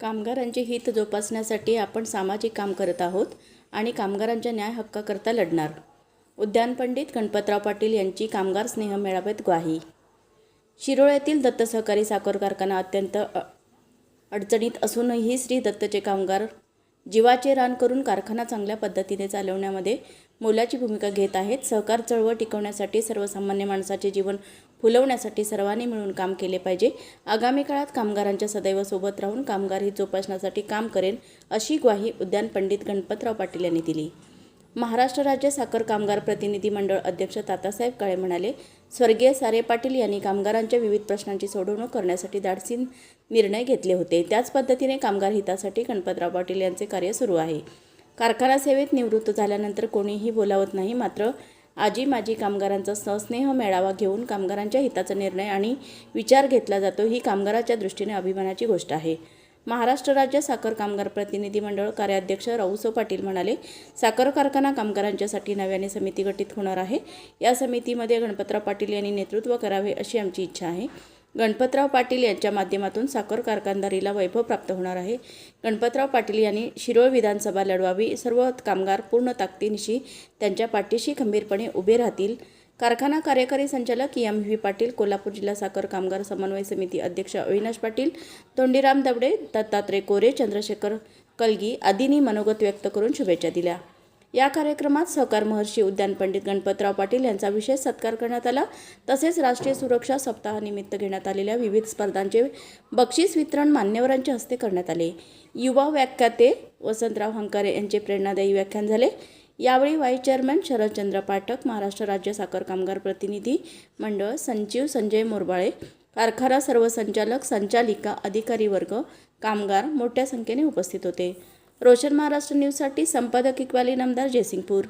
कामगारांचे हित जोपासण्यासाठी आपण सामाजिक काम करत आहोत आणि कामगारांच्या न्याय हक्काकरता लढणार. उद्यान पंडित गणपतराव पाटील यांची कामगार स्नेह मेळाव्यात ग्वाही. शिरोळ येथील दत्त सहकारी साखर कारखाना अत्यंत अ- अडचणीत असूनही श्री दत्तचे कामगार जीवाचे रान करून कारखाना चांगल्या पद्धतीने चालवण्यामध्ये मोलाची भूमिका घेत आहेत. सहकार चळवळ टिकवण्यासाठी सर्वसामान्य माणसाचे जीवन फुलवण्यासाठी सर्वांनी मिळून काम केले पाहिजे. आगामी काळात कामगारांच्या सदैव सोबत राहून कामगार ही जोपासण्यासाठी काम करेन अशी ग्वाही उद्यान पंडित गणपतराव पाटील यांनी दिली. महाराष्ट्र राज्य साखर कामगार प्रतिनिधी मंडळ अध्यक्ष तातासाहेब काळे म्हणाले स्वर्गीय सारे पाटील यांनी कामगारांच्या विविध प्रश्नांची सोडवणूक करण्यासाठी धाडसी निर्णय घेतले होते. त्याच पद्धतीने कामगार हितासाठी गणपतराव पाटील यांचे कार्य सुरू आहे. कारखाना सेवेत निवृत्त झाल्यानंतर कोणीही बोलावत नाही मात्र आजी माजी कामगारांचा सस्नेह मेळावा घेऊन कामगारांच्या हिताचा निर्णय आणि विचार घेतला जातो ही कामगाराच्या दृष्टीने अभिमानाची गोष्ट आहे. महाराष्ट्र राज्य साखर कामगार प्रतिनिधी मंडळ कार्याध्यक्ष राऊसो पाटील म्हणाले साखर कारखाना कामगारांच्यासाठी नव्याने समिती गठीत होणार आहे. या समितीमध्ये गणपतराव पाटील यांनी नेतृत्व करावे अशी आमची इच्छा आहे. गणपतराव पाटील यांच्या माध्यमातून साखर कारखानदारीला वैभव प्राप्त होणार आहे. गणपतराव पाटील यांनी शिरोळ विधानसभा लढवावी सर्व कामगार पूर्ण ताकदीनिशी त्यांच्या पाठीशी खंबीरपणे उभे राहतील. कारखाना कार्यकारी संचालक एम व्ही पाटील कोल्हापूर जिल्हा साखर कामगार समन्वय समिती अध्यक्ष अविनाश पाटील तोंडीराम दबडे दत्तात्रय कोरे चंद्रशेखर कलगी आदींनी मनोगत व्यक्त करून शुभेच्छा दिल्या. या कार्यक्रमात सहकार महर्षी उद्यान पंडित गणपतराव पाटील यांचा विशेष सत्कार करण्यात आला. तसेच राष्ट्रीय सुरक्षा सप्ताहानिमित्त घेण्यात आलेल्या विविध स्पर्धांचे बक्षीस वितरण मान्यवरांच्या हस्ते करण्यात आले. युवा व्याख्याते वसंतराव हंकारे यांचे प्रेरणादायी व्याख्यान झाले. यावेळी व्हाईस चेअरमॅन शरदचंद्र पाठक महाराष्ट्र राज्य साखर कामगार प्रतिनिधी मंडळ संजीव संजय मोरबाळे कारखाना सर्व संचालक संचालिका अधिकारी वर्ग कामगार मोठ्या संख्येने उपस्थित होते. रोशन महाराष्ट्र न्यूजसाठी संपादक इक्वाली नामदार जयसिंगपूर.